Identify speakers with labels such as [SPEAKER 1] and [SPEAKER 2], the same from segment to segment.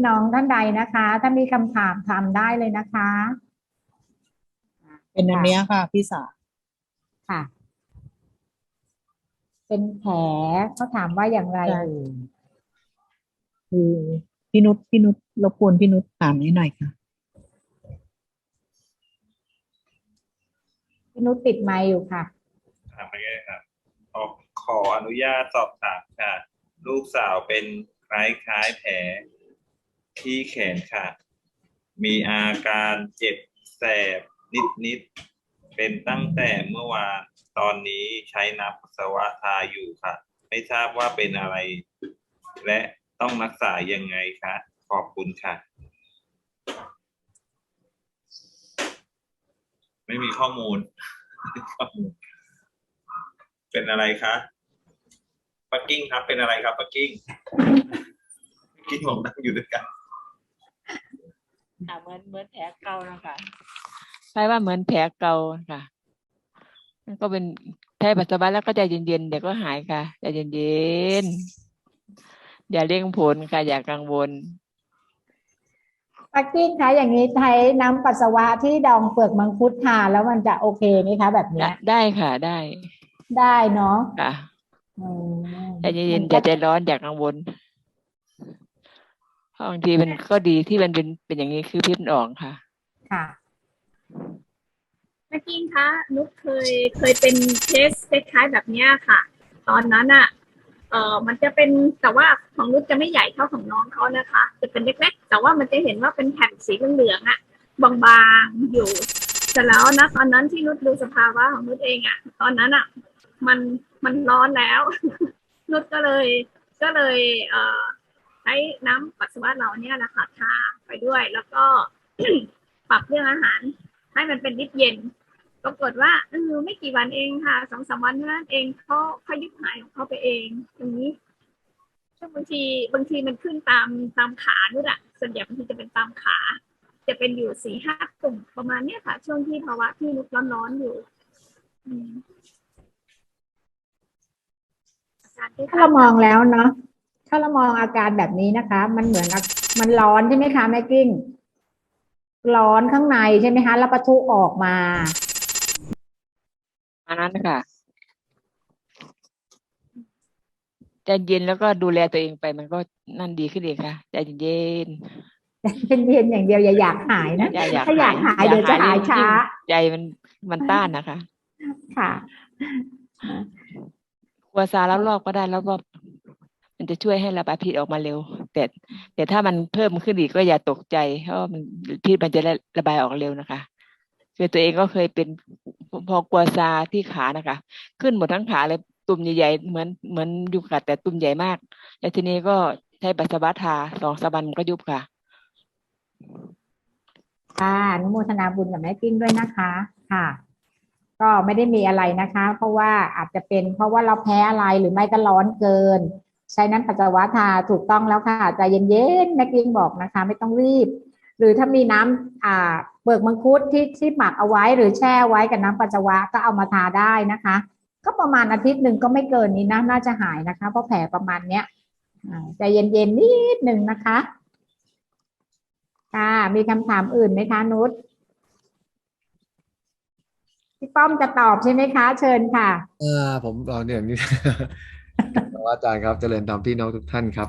[SPEAKER 1] พี่น้องท่านใดนะคะ ถ้ามีคำถามถามได้เลยนะคะ
[SPEAKER 2] เป็นอันเนี้ยค่ะพี่สา
[SPEAKER 1] ค่ะ เป็นแผลเขาถามว่าอย่างไรเอ่ย
[SPEAKER 2] คือพี่นุชพี่นุชรบกวนพี่นุชถามนี้หน่อยค่ะ
[SPEAKER 1] พี่นุชติดไมค์อยู่ค่ะ
[SPEAKER 3] ถามไปเลยครับขอขออนุญาตสอบถามค่ะ ลูกสาวเป็นคล้ายคล้ายๆแผล ที่แขนค่ะ มีอาการเจ็บแสบนิดนิด เป็นตั้งแต่เมื่อวาน ตอนนี้ใช้น้ำปัสสาวะทาอยู่ค่ะ ไม่ทราบว่าเป็นอะไร และต้องรักษายังไงคะ ขอบคุณค่ะ ไม่มีข้อมูล เป็นอะไรคะปักกิ้งครับ เป็นอะไรครับปักกิ้ง กิ้งผมนั่งอยู่ด้วยกัน
[SPEAKER 4] ค่ะเหมือนเหมือนแผลเก่านะคะใช่ว่าเหมือนแผลเก่าค่ะมันก็เป็นแพ้ปัสสาวะแล้วก็ใจเย็นๆเดี๋ยวก็หายค่ะใจเย็นๆอย่าเร่งผลค่ะอย่ากังวล
[SPEAKER 1] ปักกิ้งคะอย่างนี้ใช้น้ำปัสสาวะที่ดองเปลือกมังคุดทานแล้วมันจะโอเคไหมคะ แบบเนี้ย
[SPEAKER 4] ได้ค่ะได้
[SPEAKER 1] ได้เนาะ
[SPEAKER 4] ค่ะ
[SPEAKER 1] อืม
[SPEAKER 4] ใจเย็น
[SPEAKER 1] มั
[SPEAKER 4] ๆอย่าใจร้อนอย่ากังวลเพราะ บางทีมันก็ดีที่มันเป็นเป็นอย่างนี้คือพิษมันออกค่ะ
[SPEAKER 1] ค่ะ
[SPEAKER 5] แม่กิ้งคะนุชเคยเคยเป็นเคสคล้ายๆแบบเนี้ยค่ะ ตอนนั้นอะเออมันจะเป็นแต่ว่าของนุชจะไม่ใหญ่เท่าของน้องเขานะคะ จะเป็นเล็กๆ แต่ว่ามันจะเห็นว่าเป็นแผ่นสีเหลืองๆอะบางๆอยู่เสร็จแล้วนะตอนนั้นที่นุชดูสภาวะของนุชเองอะตอนนั้นอะมันมันร้อนแล้ว นุชก็เลยก็เลย เอ่อ ใช้น้ำปัสสาวะเราเนี่ยแหละคะทาไปด้วย แล้วก็ปรับเรื่องอาหาร ให้มันเป็นนิดเย็นปรากฏว่าเออไม่กี่วันเองค่ะสองสามวันเท่านั้นเองเขาเขายุบหายของเขาไปเองอย่างนี้ซึ่งบางทีบางทีมันขึ้นตามตามขานู่นอะส่วนใหญ่บางทีจะเป็นตามขา จะเป็นอยู่สี่ห้าตุ่มประมาณเนี้ยค่ะ ช่วงที่ภาวะที่ลุกร้อนๆอยู่
[SPEAKER 1] ถ้าเรามองแล้วเนาะ ถ้าเรามองอาการแบบนี้นะคะ มันเหมือนกับมันร้อนใช่ไหมคะแม่กิ้ง ร้อนข้างในใช่ไหมคะแล้วปะทุออกมา
[SPEAKER 4] อันนั้นค่ะใจเย็นแล้วก็ดูแลตัวเองไปมันก็นั่นดีขึ้นเองค่ะใจเย็น
[SPEAKER 1] เป็นเย็นอย่างเดียวอย่าอยากหายนะ
[SPEAKER 4] อย่าอยาก
[SPEAKER 1] ถ้าอยากหายเดี๋ยวจะหายช้า
[SPEAKER 4] ใจมันมันต้านนะคะ
[SPEAKER 1] ค่ะ
[SPEAKER 4] ครัวซาแล้วรอบก็ได้แล้วรอบ มันจะช่วยให้ระบายพิษออกมาเร็ว แต่แต่ถ้ามันเพิ่มขึ้นอีกก็อย่าตกใจเพราะมันพิษมันจะระบายออกเร็วนะคะคือตัวเองก็เคยเป็นพอกลัวซาที่ขานะคะ ขึ้นหมดทั้งขาเลยตุ่มใหญ่ๆเหมือนเหมือนยุบกัดแต่ตุ่มใหญ่มาก แล้วทีนี้ก็ใช้ปัสสาวะทาสองสามวันก็ยุบค่ะ
[SPEAKER 1] ค่ะนุโมทนาบุญกับแม่กิ้งด้วยนะคะค่ะ ก็ไม่ได้มีอะไรนะคะ เพราะว่าอาจจะเป็นเพราะว่าเราแพ้อะไรหรือไม่ก็ร้อนเกิน ใช้น้ำปัสสาวะทาถูกต้องแล้วค่ะใจเย็นๆแม่กิ้งบอกนะคะ ไม่ต้องรีบ หรือถ้ามีน้ำอ่าเปลือกมังคุดที่ที่หมักเอาไว้หรือแช่ไว้กับน้ำปัสสาวะก็เอามาทาได้นะคะ ก็ประมาณอาทิตย์หนึ่งก็ไม่เกินนี้นะน่าจะหายนะคะ เพราะแผลประมาณเนี้ยใจเย็นๆนิดหนึ่งนะคะค่ะมีคำถามอื่นไหมคะนุชพี่ป้อมจะตอบใช่ไหมคะ เชิญค่ะ
[SPEAKER 6] อ่าผมตอนเนี่ยนี่ อาจารย์ครับเจริญธรรมพี่น้องทุกท่านครับ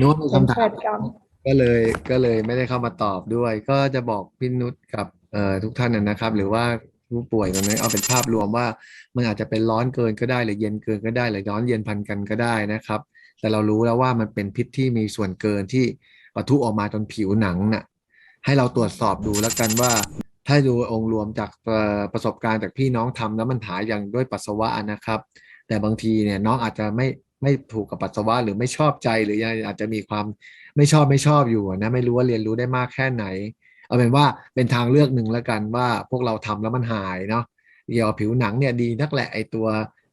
[SPEAKER 6] นุชมีคำถา
[SPEAKER 1] เปิ
[SPEAKER 6] ม
[SPEAKER 1] ดก่อน
[SPEAKER 6] ก็เลยก็เลยไม่ได้เข้ามาตอบด้วย ก็จะบอกพี่นุชกับเอ่อทุกท่านนะนะครับ หรือว่าผู้ป่วยตรงนี้เอาเป็นภาพรวมว่า มันอาจจะเป็นร้อนเกินก็ได้หรือเย็นเกินก็ได้หรือร้อนเย็นพันกันก็ได้นะครับ แต่เรารู้แล้วว่ามันเป็นพิษที่มีส่วนเกินที่ปะทุออกมาจนผิวหนังน่ะให้เราตรวจสอบดูแล้วกันว่า ถ้าดูองค์รวมจากเอ่อประสบการณ์จากพี่น้องทำแล้วมันหายอย่างด้วยปัสสาวะนะครับ แต่บางทีเนี่ยน้องอาจจะไม่ไม่ถูกกับปัสสาวะหรือไม่ชอบใจหรือยังอาจจะมีความไม่ชอบไม่ชอบอยู่นะไม่รู้ว่าเรียนรู้ได้มากแค่ไหน เอาเป็นว่าเป็นทางเลือกหนึ่งแล้วกันว่าพวกเราทำแล้วมันหายเนาะเกี่ยวผิวหนังเนี่ยดีนักแหละไอตัว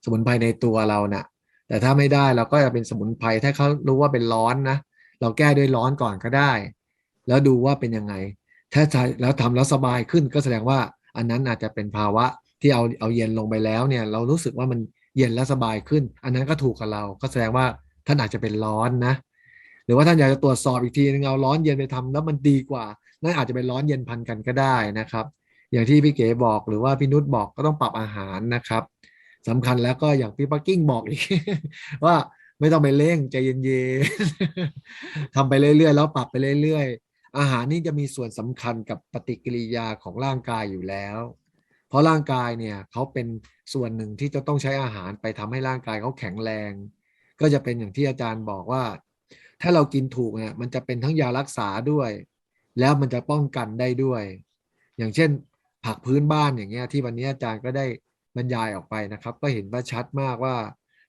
[SPEAKER 6] สมุนไพรในตัวเราน่ะแต่ถ้าไม่ได้เราก็จะเป็นสมุนไพรถ้าเขารู้ว่าเป็นร้อนนะเราแก้ด้วยร้อนก่อนก็ได้ แล้วดูว่าเป็นยังไง ถ้าใช้แล้วทำแล้วสบายขึ้นก็แสดงว่าอันนั้นอาจจะเป็นภาวะที่เอาเอาเย็นลงไปแล้วเนี่ยเรารู้สึกว่ามัน เย็นและสบายขึ้น อันนั้นก็ถูกกับเรา ก็แสดงว่าท่านอาจจะเป็นร้อนนะ หรือว่าท่านอยากจะตรวจสอบอีกทีนึงเอาร้อนเย็นไปทำแล้วมันดีกว่า นั่นอาจจะเป็นร้อนเย็นพันกันก็ได้นะครับ อย่างที่พี่เก๋บอกหรือว่าพี่นุชบอกก็ต้องปรับอาหารนะครับสำคัญแล้วก็อย่างพี่ปักกิ้งบอกอีก ว่าไม่ต้องไปเร่งใจเย็นๆทำไปเรื่อยๆแล้วปรับไปเรื่อยๆ อาหารนี่จะมีส่วนสำคัญกับปฏิกิริยาของร่างกายอยู่แล้ว เพราะร่างกายเนี่ยเขาเป็นส่วนหนึ่งที่จะต้องใช้อาหารไปทำให้ร่างกายเขาแข็งแรง ก็จะเป็นอย่างที่อาจารย์บอกว่า ถ้าเรากินถูกเนี่ยมันจะเป็นทั้งยารักษาด้วย แล้วมันจะป้องกันได้ด้วย อย่างเช่น ผักพื้นบ้านอย่างเงี้ยที่วันนี้อาจารย์ก็ได้บรรยายออกไปนะครับ ก็เห็นว่าชัดมากว่า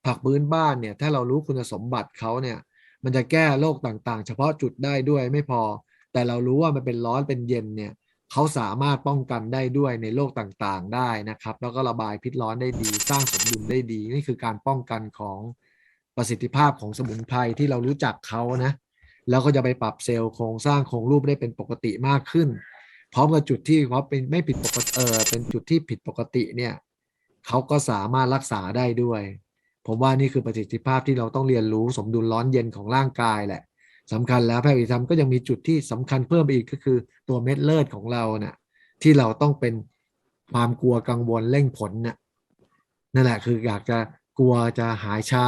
[SPEAKER 6] ผักพื้นบ้านเนี่ยถ้าเรารู้คุณสมบัติเขาเนี่ยมันจะแก้โรคต่างๆ เฉพาะจุดได้ด้วยไม่พอ แต่เรารู้ว่ามันเป็นร้อนเป็นเย็นเนี่ย เขาสามารถป้องกันได้ด้วยในโรคต่างๆได้นะครับ แล้วก็ระบายพิษร้อนได้ดี สร้างสมดุลได้ดี นี่คือการป้องกันของประสิทธิภาพของสมุนไพรที่เรารู้จักเขานะ แล้วก็จะไปปรับเซลล์โครงสร้างโครงรูปได้เป็นปกติมากขึ้น พร้อมกับจุดที่เขาเป็นไม่ผิดปกติเออเป็นจุดที่ผิดปกติเนี่ยเขาก็สามารถรักษาได้ด้วย ผมว่านี่คือประสิทธิภาพที่เราต้องเรียนรู้สมดุลร้อนเย็นของร่างกายแหละ สำคัญแล้วแพทย์วิธรรมก็ยังมีจุดที่สำคัญเพิ่มไปอีกก็คือตัวเม็ดเลือดของเราเนี่ยที่เราต้องเป็นความกลัวกังวลเร่งผลน่ะนั่นแหละคืออยากจะกลัวจะหายช้า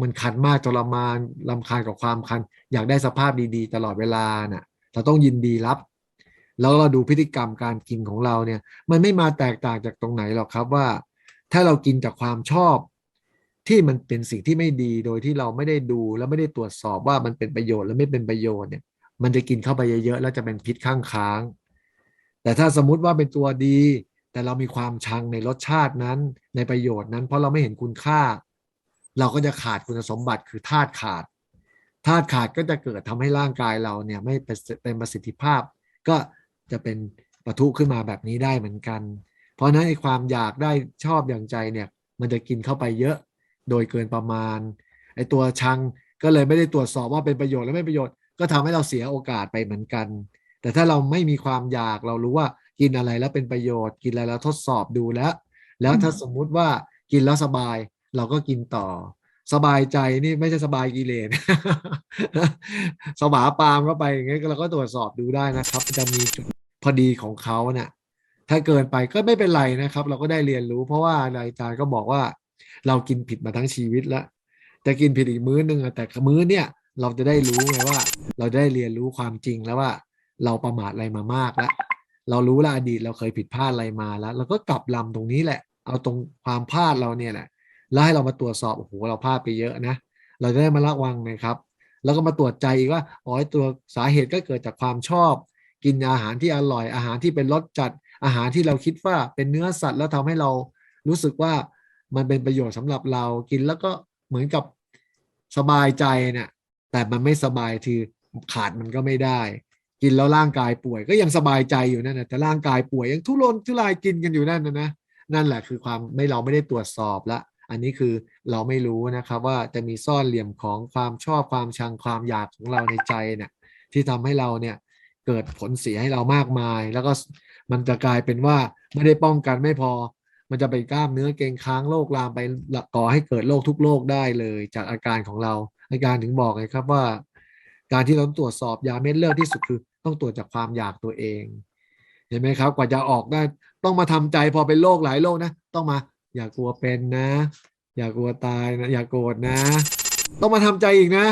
[SPEAKER 6] มันคันมากทรมานลำคาญกับความคัน อยากได้สภาพดีๆ ตลอดเวลาน่ะเราต้องยินดีรับ แล้วเราดูพฤติกรรมการกินของเราเนี่ย มันไม่มาแตกต่างจากตรงไหนหรอกครับว่า ถ้าเรากินจากความชอบ ที่มันเป็นสิ่งที่ไม่ดีโดยที่เราไม่ได้ดูและไม่ได้ตรวจสอบว่ามันเป็นประโยชน์หรือไม่เป็นประโยชน์เนี่ย มันจะกินเข้าไปเยอะๆแล้วจะเป็นพิษข้างค้าง แต่ถ้าสมมุติว่าเป็นตัวดี แต่เรามีความชังในรสชาตินั้นในประโยชน์นั้น เพราะเราไม่เห็นคุณค่า เราก็จะขาดคุณสมบัติคือธาตุขาดธาตุขาดก็จะเกิดทำให้ร่างกายเราเนี่ยไม่เป็นประสิทธิภาพ ก็จะเป็นปะทุขึ้นมาแบบนี้ได้เหมือนกัน เพราะฉะนั้นไอ้ความอยากได้ชอบอย่างใจเนี่ย มันจะกินเข้าไปเยอะ โดยเกินประมาณ ไอ้ตัวชังก็เลยไม่ได้ตรวจสอบว่าเป็นประโยชน์หรือไม่ประโยชน์ ก็ทำให้เราเสียโอกาสไปเหมือนกัน แต่ถ้าเราไม่มีความอยากเรารู้ว่ากินอะไรแล้วเป็นประโยชน์ กินอะไรแล้วทดสอบดูแล้ว แล้วถ้าสมมุติว่ากินแล้วสบายเราก็กินต่อ สบายใจนี่ไม่ใช่สบายกิเลสสบาปามเข้าไปอย่างเงี้ยเราก็ตรวจสอบดูได้นะครับ จะมีจุดพอดีของเขาเนี่ยถ้าเกินไปก็ไม่เป็นไรนะครับ เราก็ได้เรียนรู้เพราะว่าอาจารย์ก็บอกว่า เรากินผิดมาทั้งชีวิตแล้วจะกินผิดอีกมื้อนึงแต่มื้อเนี่ยเราจะได้รู้ไงว่า เราได้เรียนรู้ความจริงแล้วว่า เราประมาทอะไรมามากแล้วเรารู้ล้วอดีตเราเคยผิดพลาดอะไรมาแล้วเราก็กลับลำตรงนี้แหละ เอาตรงความพลาดเราเนี่ยแหละ แล้วให้เรามาตรวจสอบโอ้โหเราพลาดไปเยอะนะ เราจะได้มาระวังนะครับ แล้วก็มาตรวจใจอีกว่าอ๋อตัวสาเหตุก็เกิดจากความชอบ กินอาหารที่อร่อยอาหารที่เป็นรสจัดอาหารที่เราคิดว่าเป็นเนื้อสัตว์แล้วทำให้เรารู้สึกว่า มันเป็นประโยชน์สำหรับเรากินแล้วก็เหมือนกับสบายใจเนี่ยแต่มันไม่สบายคือขาดมันก็ไม่ได้ กินแล้วร่างกายป่วย ก็ยังสบายใจอยู่นั่นนะแต่ร่างกายป่วยยังทุรนทุรายกินกันอยู่นั่นนะนะนั่นแหละคือความไม่เราไม่ได้ตรวจสอบละอันนี้คือเราไม่รู้นะครับว่าจะมีซ่อนเหลี่ยมของความชอบความชังความอยากของเราในใจเนี่ยที่ทำให้เราเนี่ยเกิดผลเสียให้เรามากมาย แล้วก็มันจะกลายเป็นว่าไม่ได้ป้องกันไม่พอ มันจะไปกล้ามเนื้อเกร็งค้างโรคลามไปก่อให้เกิดโรคทุกโรคได้เลย จากอาการของเราอาการถึงบอกไงครับว่า การที่เราตรวจสอบยาเม็ดเลือดที่สุดคือ ต้องตรวจจากความอยากตัวเอง เห็นไหมครับ กว่าจะออกได้ ต้องมาทำใจพอเป็นโรคหลายโรคนะ ต้องมา อย่ากลัวเป็นนะ อย่ากลัวตายนะ อย่าโกรธนะ ต้องมาทำใจอีกนะ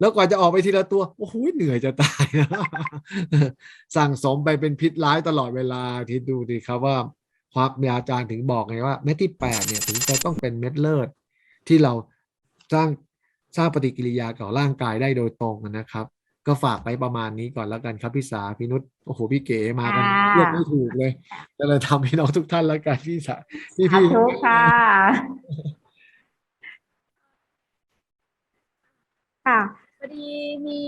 [SPEAKER 6] แล้วกว่าจะออกไปทีละตัว โอ้โหเหนื่อยจะตายนะสั่งสมไปเป็นพิษร้ายตลอดเวลาที่ดูดิครับว่า ความอาจารย์ถึงบอกไงว่าเม็ดที่แปดเนี่ยถึงจะต้องเป็นเม็ดเลือดที่เราสร้างสร้างปฏิกิริยากับร่างกายได้โดยตรงนะครับ ก็ฝากไปประมาณนี้ก่อนแล้วกันครับพี่สาพี่นุชโอ้โหพี่เก๋มากัน
[SPEAKER 1] ค่ะ
[SPEAKER 6] เลือกไม่ถูกเลยก็เลยทำให้น้องทุกท่านแล้วกันพี่สาพี่
[SPEAKER 1] สา
[SPEAKER 6] พี่
[SPEAKER 1] ธุค่ะค่ะ
[SPEAKER 5] พอดีมี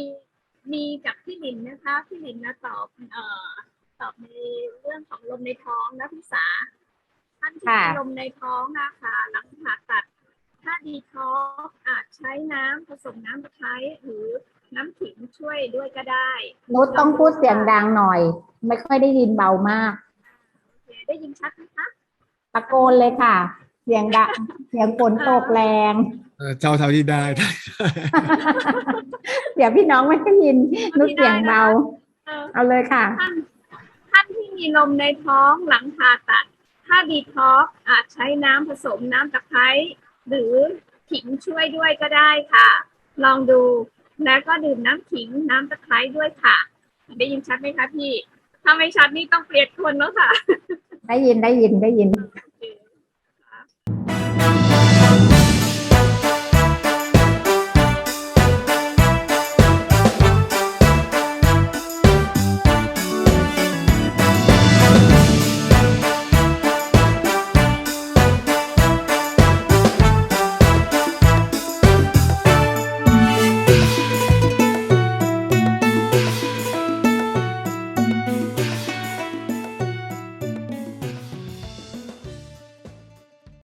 [SPEAKER 5] มีกับพี่หลินนะคะ พี่หลินนะตอบเอ่อ ตอบในเรื่องของลมในท้องนะพี่สาท่านที่
[SPEAKER 1] ค่ะ
[SPEAKER 5] มีลมในท้องนะคะหลังผ่าตัด ถ้าดีท้องอาจใช้น้ำผสมน้ำตะไคร้หรือน้ำขิงช่วยด้วยก็ได้
[SPEAKER 1] นุชต้องพูดเสียงดังหน่อย ไม่ค่อยได้ยินเบามาก
[SPEAKER 5] โอเคได้ยินชัดไหมคะ
[SPEAKER 1] ตะโกนเลยค่ะ เสียงดังเสียงฝนตกแรง
[SPEAKER 6] เออเจ้าเท่าที่ได้
[SPEAKER 1] เดี๋ยวพี่น้องไม่ได้ยินนุชเสียงเบา
[SPEAKER 5] เออ
[SPEAKER 1] เอาเลยค่ะ
[SPEAKER 5] ท่านที่มีลมในท้องหลังผ่าตัด ถ้าดีท็อกอาจใช้น้ำผสมน้ำตะไคร้หรือขิงช่วยด้วยก็ได้ค่ะ ลองดูแล้วก็ดื่มน้ำขิงน้ำตะไคร้ด้วยค่ะ ได้ยินชัดไหมคะพี่ ถ้าไม่ชัดนี่ต้องเปลี่ยนคนแล้วค่ะ
[SPEAKER 1] ได้ยินได้ยินได้ยิน